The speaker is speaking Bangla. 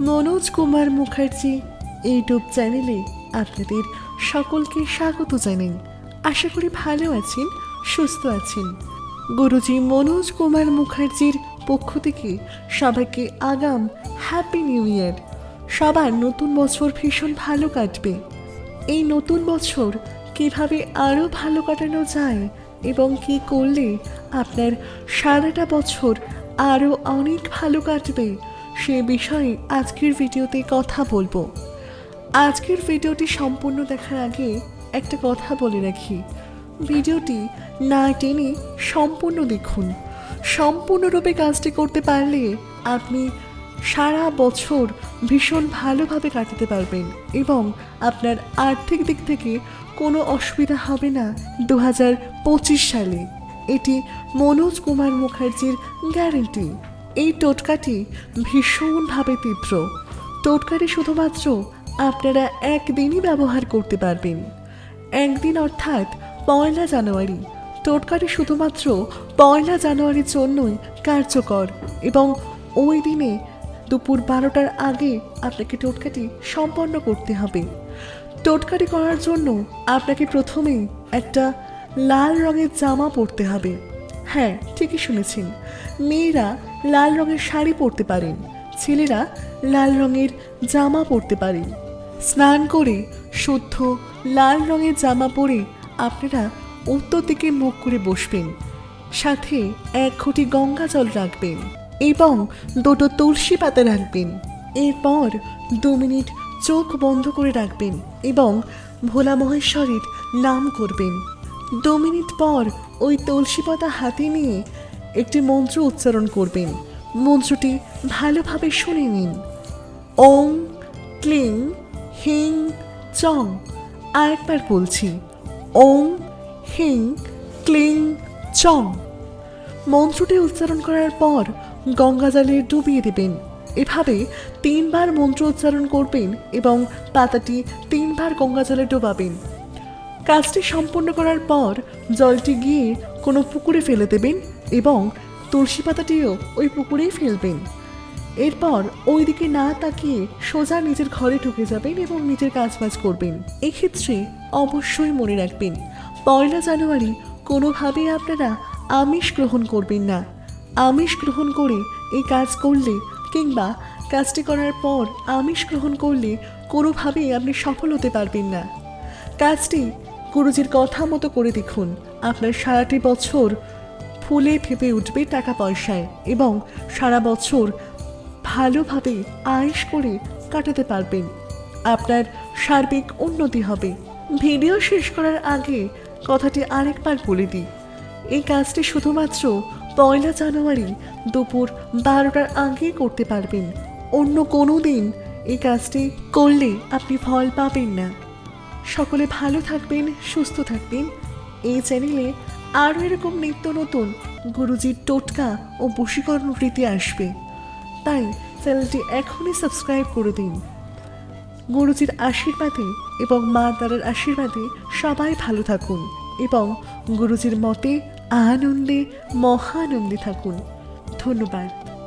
মনোজ কুমার মুখার্জি, ইউটিউব চ্যানেলে আপনাদের সকলকে স্বাগত জানাই। আশা করি ভালো আছেন, সুস্থ আছেন। গুরুজি মনোজ কুমার মুখার্জির পক্ষ থেকে সবাইকে আগাম হ্যাপি নিউ ইয়ার সবার নতুন বছর ভীষণ ভালো কাটবে। এই নতুন বছর কীভাবে আরও ভালো কাটানো যায় এবং কি করলে আপনার সারাটা বছর আরও অনেক ভালো কাটবে সে বিষয়ে আজকের ভিডিওতে কথা বলব। আজকের ভিডিওটি সম্পূর্ণ দেখার আগে একটা কথা বলে রাখি। ভিডিওটি না টেনে সম্পূর্ণ দেখুন। সম্পূর্ণরূপে কাজটি করতে পারলে আপনি সারা বছর ভীষণ ভালোভাবে কাটাতে পারবেন এবং আপনার আর্থিক দিক থেকে কোনো অসুবিধা হবে না দু হাজার পঁচিশ সালে। এটি মনোজ কুমার মুখার্জির গ্যারেন্টি। এই টোটকাটি ভীষণভাবে তীব্র। টোটকাটি শুধুমাত্র আপনারা একদিনই ব্যবহার করতে পারবেন। একদিন অর্থাৎ পয়লা জানুয়ারি। টোটকাটি শুধুমাত্র পয়লা জানুয়ারির জন্যই কার্যকর এবং ওই দিনে দুপুর বারোটার আগে আপনাকে টোটকাটি সম্পন্ন করতে হবে। টোটকাটি করার জন্য আপনাকে প্রথমেই একটা লাল রঙের জামা পরতে হবে। হ্যাঁ ঠিকই শুনেছেন। মেয়েরা লাল রঙের শাড়ি পরতে পারেন। ছেলেরা লাল রঙের জামা পরতে পারেন। স্নান করে শুদ্ধ লাল রঙের জামা পরে আপনারা উত্তর দিকে মুখ করে বসবেন। সাথে এক ঘটি গঙ্গা জল রাখবেন এবং দুটো তুলসী পাতা রাখবেন। এরপর দু মিনিট চোখ বন্ধ করে রাখবেন এবং ভোলা মহেশ্বরীর নাম করবেন। দু মিনিট পর ওই তুলসী পাতা হাতে নিয়ে একটি মন্ত্র উচ্চারণ করবেন। মন্ত্রটি ভালোভাবে শুনে নিন। ওং, ক্লিং, হিং, চং। আরেকবার বলছি। ওং, হিং, ক্লিং, চং। মন্ত্রটি উচ্চারণ করার পর গঙ্গা জলে ডুবিয়ে দেবেন। এভাবে তিনবার মন্ত্র উচ্চারণ করবেন এবং পাতাটি তিনবার গঙ্গা জলে ডোবাবেন। কাজটি সম্পন্ন করার পর জলটি গিয়ে কোনো পুকুরে ফেলে দেবেন এবং তুলসী পাতাটিও ওই পুকুরেই ফেলবেন। এরপর ওই দিকে না তাকিয়ে সোজা নিজের ঘরে ঢুকে যাবেন এবং নিজের কাজবাজ করবেন। এক্ষেত্রে অবশ্যই মনে রাখবেন, পয়লা জানুয়ারি কোনোভাবেই আপনারা আমিষ গ্রহণ করবেন না। আমিষ গ্রহণ করে এই কাজ করলে কিংবা কাজটি করার পর আমিষ গ্রহণ করলে কোনোভাবেই আপনি সফল হতে পারবেন না। কাজটি গুরুজির কথা মতো করে দেখুন। আপনার সারাটি বছর ফুলে ফেপে উঠবে টাকা পয়সায় এবং সারা বছর ভালোভাবে আয়েশ করে কাটাতে পারবেন। আপনার সার্বিক উন্নতি হবে। ভিডিও শেষ করার আগে কথাটি আরেকবার বলে দিই। এই কাজটি শুধুমাত্র পয়লা জানুয়ারি দুপুর বারোটার আগে করতে পারবেন। অন্য কোনো দিন এই কাজটি করলে আপনি ফল পাবেন না। সকলে ভালো থাকবেন, সুস্থ থাকবেন। এই চ্যানেলে আরও এরকম নিত্য নতুন গুরুজির টোটকা ও বশীকরণ রীতি আসবে। তাই চ্যানেলটি এখনই সাবস্ক্রাইব করে দিন। গুরুজির আশীর্বাদে এবং মা তারার আশীর্বাদে সবাই ভালো থাকুন এবং গুরুজির মতে আনন্দে, মহানন্দে থাকুন। ধন্যবাদ।